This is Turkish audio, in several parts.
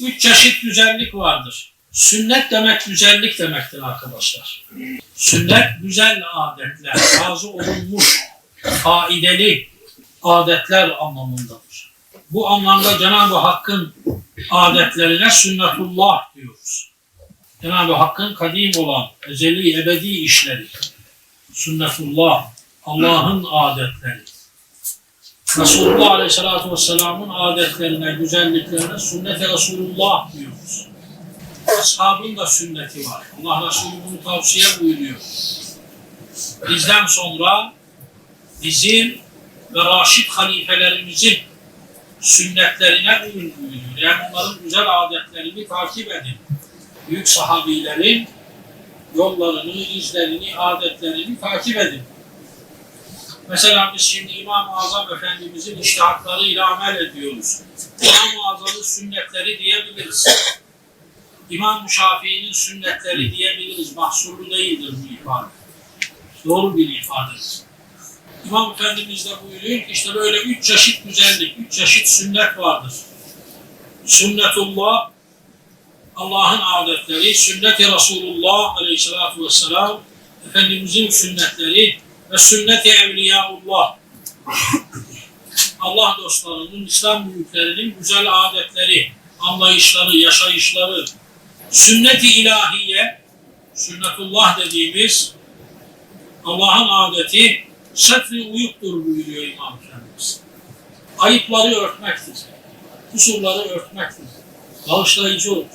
Üç çeşit güzellik vardır. Sünnet demek güzellik demektir arkadaşlar. Sünnet güzel adetler, razı olunmuş, faidalı adetler anlamındadır. Bu anlamda Cenab-ı Hakk'ın adetlerine sünnetullah diyoruz. Cenab-ı Hakk'ın kadim olan, ezeli, ebedi işleri. Sünnetullah, Allah'ın adetleri. Resulullah Aleyhisselatü Vesselam'ın adetlerine, güzelliklerine sünnet-i Resulullah diyoruz. Ashabın da sünneti var. Allah Resulü bunu tavsiye buyuruyor. Bizden sonra bizim ve Raşid halifelerimizin sünnetlerine uyun buyuruyor. Yani onların güzel adetlerini takip edin. Büyük sahabilerin yollarını, izlerini, adetlerini takip edin. Mesela biz şimdi İmam-ı Azam Efendimizin iştihatlarıyla amel ediyoruz. İmam-ı Azam'ın sünnetleri diyebiliriz. İmam-ı Şafii'nin sünnetleri diyebiliriz. Mahsurlu değildir bu ifade. Doğru bir ifadedir. İmam Efendimiz de buyuruyor ki işte böyle üç çeşit güzellik, üç çeşit sünnet vardır. Sünnetullah, Allah'ın adetleri, sünnet-i Resulullah aleyhissalatu vesselam, Efendimizin sünnetleri ve sünnet-i evliyaullah. Allah dostlarının, İslam büyüklerinin güzel adetleri, anlayışları, yaşayışları, sünnet-i ilahiye, sünnetullah dediğimiz Allah'ın adeti setri uyuktur buyuruyor İmam Efendimiz. Ayıpları örtmektir. Kusurları örtmektir. Bağışlayıcı olur.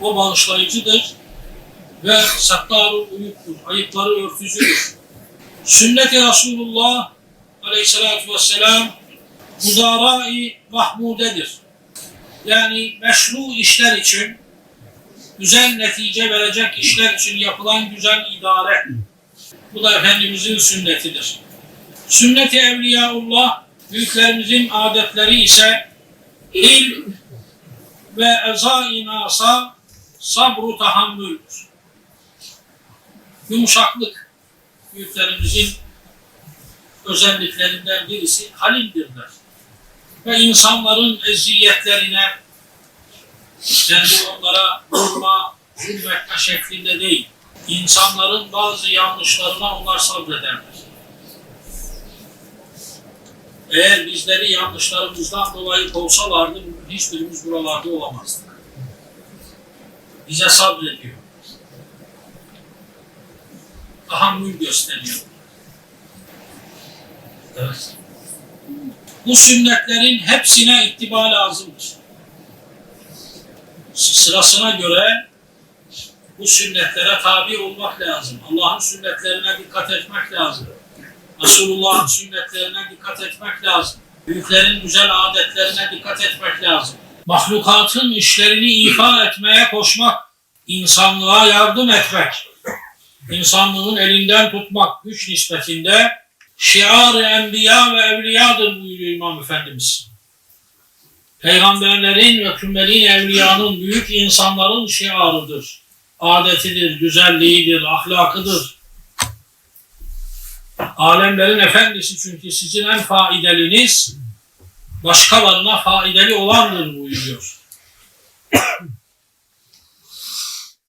O bağışlayıcıdır ve sattarı uyuktur. Ayıpları örtücüdür. Sünnet-i Resulullah aleyhissalatü vesselam mudara-i mahmudedir. Yani meşru işler için, güzel netice verecek işler için yapılan güzel idare. Bu da Efendimizin sünnetidir. Sünnet-i Evliyaullah, büyüklerimizin adetleri ise ilm ve eza-i nasa sabru tahammüldür. Yumuşaklık büyüklerimizin özelliklerinden birisi halimdirler. Ve insanların eziyetlerine kendi onlara vurma, zulmetme şeklinde değil. İnsanların bazı yanlışlarına onlar sabrederler. Eğer bizleri yanlışlarımızdan dolayı kovsalardı hiçbirimiz buralarda olamazdık. Bize sabrediyor. Tahammül gösteriyor. Evet. Bu sünnetlerin hepsine ittiba lazımdır. Sırasına göre bu sünnetlere tabi olmak lazım. Allah'ın sünnetlerine dikkat etmek lazım. Resulullah'ın sünnetlerine dikkat etmek lazım. Büyüklerin güzel adetlerine dikkat etmek lazım. Mahlukatın işlerini ifa etmeye koşmak, insanlığa yardım etmek, insanlığın elinden tutmak güç nispetinde şiar-ı enbiya ve evliyadır buyuruyor İmam Efendimiz. Peygamberlerin ve kümmeli evliyanın büyük insanların şiarıdır. Adetidir, güzelliğidir, ahlakıdır. Alemlerin efendisi çünkü sizin en faideliniz başkalarına faidalı olandır buyuruyor.